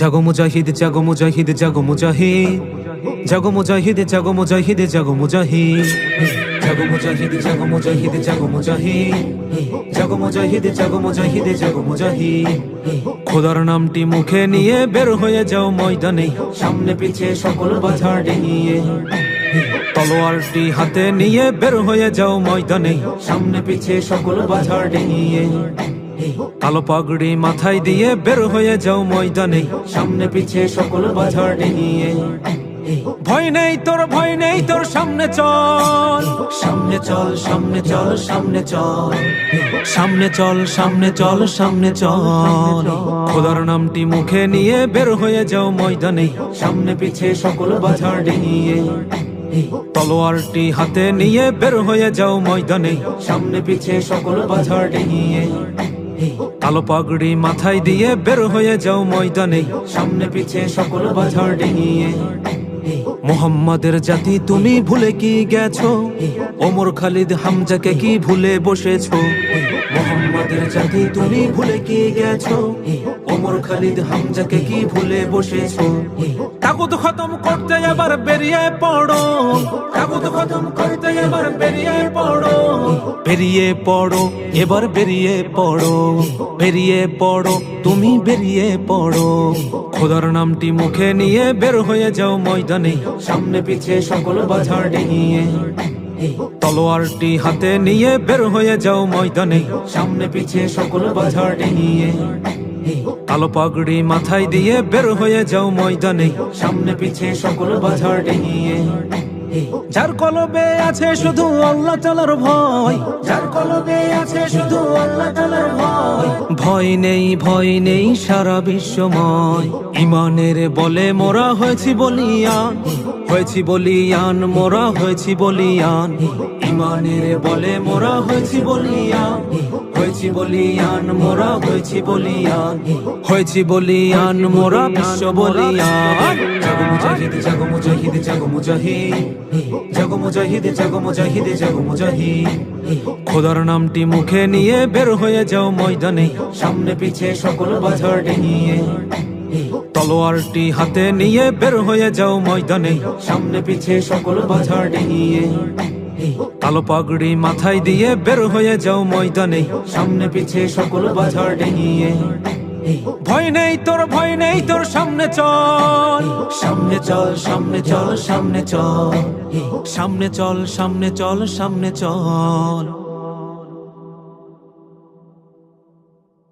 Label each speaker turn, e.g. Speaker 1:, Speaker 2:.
Speaker 1: জাগো মুজাহিদ জাগো মুজাহিদ জাগো মুজাহিদ। জাগো মুজাহিদ জাগো মুজাহিদ জাগো মুজাহিদ। জাগো মুজাহিদ জাগো মুজাহিদ জাগো মুজাহিদ। জাগো মুজাহিদ জাগো মুজাহিদ জাগো মুজাহিদ। খোদার নামটি মুখে নিয়ে বের হয়ে যাও ময়দানে। সামনে পিছে সকল বাধা ডিঙিয়ে। তলোয়ারটি হাতে নিয়ে বের হয়ে যাও ময়দানে। সামনে পিছে সকল বাধা ডিঙিয়ে। কালো পাগড়ি মাথায় দিয়ে বের হয়ে যাও ময়দানে। সামনে পিছে সকল বাধা ডিঙিয়ে ভয় নেই তোর, ভয় নেই তোর, সামনে চল। সামনে চল সামনে চল সামনে চল। সামনে চল সামনে চল সামনে চল। খোদার নামটি মুখে নিয়ে বের হয়ে যাও ময়দানে। সামনে পিছে সকল বাধা ডিঙিয়ে তলোয়ারটি হাতে নিয়ে বের হয়ে যাও ময়দানে। সামনে পিছে সকল বাধা ডিঙিয়ে কালো পাগড়ি মাথায় দিয়ে বের হয়ে যাও ময়দানে। সামনে পিছে সকল বাজার ডিঙিয়ে। মোহাম্মদের জাতি, তুমি ভুলে কি গেছো? ওমর খালিদ হামজাকে কি ভুলে বসেছো? মোহাম্মদের জাতি, তুমি ভুলে কি গেছো? ওমর খালিদ হামজাকে কি ভুলে বসেছো? তাগুত খতম করতে এবার বেরিয়ে পড়ো। তাগুত খতম করতে এবার বেরিয়ে পড়ো। বেরিয়ে পড়ো, এবার বেরিয়ে পড়ো। বেরিয়ে পড়ো, তুমি বেরিয়ে পড়ো। খোদার নামটি মুখে নিয়ে বের হয়ে যাও ময়দানে। সামনে পিছে সকল বাধা ডিঙিয়ে। তলোয়ারটি হাতে নিয়ে বের হয়ে যাও ময়দানে। সামনে পিছে সকল বাধা ডিঙিয়ে। কালো পাগড়ি মাথায় দিয়ে বের হয়ে যাও ময়দানে। সামনে পিছে সকল বাধা ডিঙিয়ে। যার কলবে আছে শুধু আল্লাহ তালার ভয় যার কলবে আছে শুধু আল্লাহ তালার ভয়। ভয় নেই ভয় নেই সারা বিশ্বময়। ইমানের বলে মোরা হয়েছি বলিয়ান হয়েছি বলিয়ান, মোরা হয়েছি বলিয়ান। ইমানের বলে মোরা হয়েছি বলিয়ান হয়েছি বলিয়ান, মোরা হয়েছি বলিয়ান। হয়েছি বলিয়ান, মোরা বিশ্ব বলিয়ান। জাগো মুজাহিদ জাগো মুজাহিদ জাগো মুজাহিদ। জাগো মুজাহিদ জাগো মুজাহিদ জাগো মুজাহিদ। খোদার নামটি মুখে নিয়ে বের হয়ে যাও ময়দানে। সামনে পিছে সকল বাধা ডিঙিয়ে। তলোয়ারটি হাতে নিয়ে বের হয়ে যাও ময়দানে। সামনে পিছে সকল বাধা ডিঙিয়ে। কালো পাগড়ি মাথায় দিয়ে বের হয়ে যাও ময়দানে। সামনে পিছে সকল বাধা ডিঙিয়ে। ভয় নেই তোর, ভয় নেই তোর, সামনে চল। সামনে চল সামনে চল সামনে চল। সামনে চল সামনে চল সামনে চল।